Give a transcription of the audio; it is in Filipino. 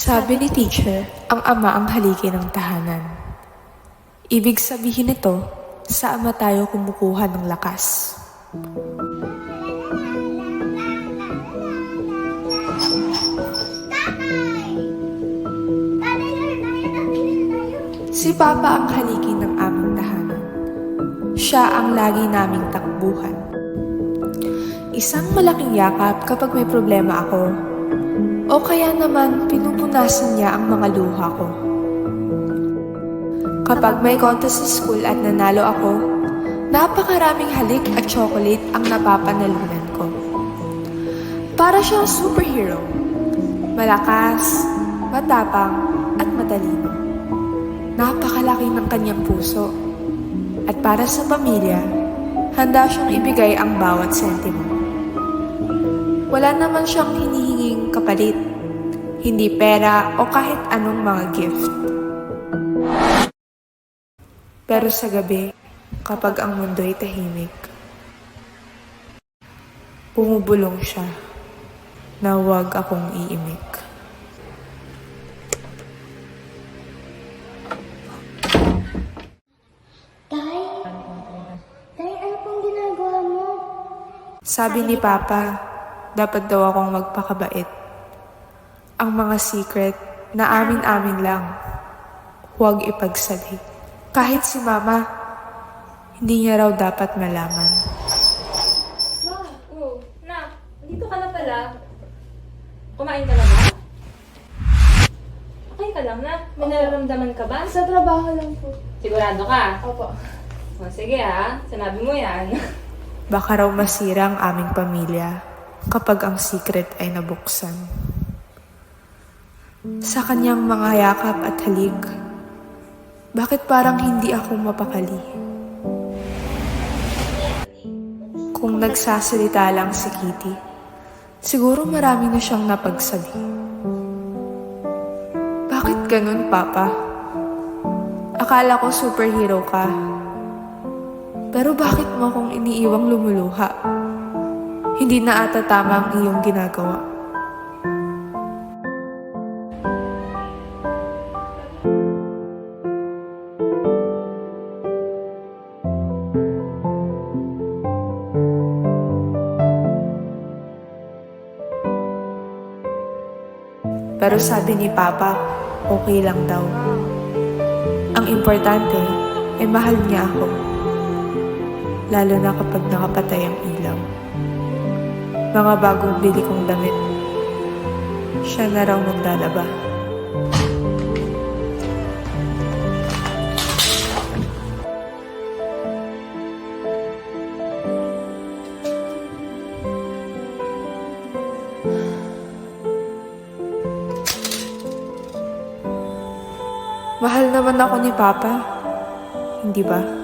Sabi ni teacher, ang ama ang haligi ng tahanan. Ibig sabihin nito, sa ama tayo kumukuha ng lakas. Si Papa ang haligi ng aming tahanan. Siya ang lagi naming takbuhan. Isang malaking yakap kapag may problema ako. O kaya naman pinupunasan niya ang mga luha ko. Kapag may contest sa school at nanalo ako, napakaraming halik at chocolate ang napapanalunan ko. Para siyang superhero. Malakas, matapang, at matalino. Napakalaki ng kanyang puso. At para sa pamilya, handa siyang ibigay ang bawat sentimo. Wala naman siyang hinihinging kapalit, hindi pera o kahit anong mga gift. Pero sa gabi, kapag ang mundo'y tahimik, bumubulong siya na huwag akong iimik. Tay? Tay, ano pong ginagawa mo? Sabi ni Papa, dapat daw akong magpakabait. Ang mga secret na amin-amin lang, huwag ipagsabi. Kahit si Mama, hindi niya raw dapat malaman. Ma, oh, na, dito ka na pala. Kumain ka na ba? Okay ka lang na? May nararamdaman ka ba? Sa trabaho lang po. Sigurado ka? Opo. O, sige ha, sinabi mo yan. Baka raw masira ang aming pamilya kapag ang secret ay nabuksan. Sa kanyang mga yakap at halik, bakit parang hindi ako mapakali? Kung nagsasalita lang si Kitty, siguro marami na siyang napagsabi. Bakit ganun, Papa? Akala ko superhero ka. Pero bakit mo akong iniiwang lumuluha? Hindi na ata tama ang iyong ginagawa. Pero sabi ni Papa, okay lang daw. Ang importante, ay mahal niya ako lalo na kapag nakapatay ang ilaw. Mga bagong bili kong damit, siya na raw maglalaba. Mahal naman ako ni Papa, hindi ba?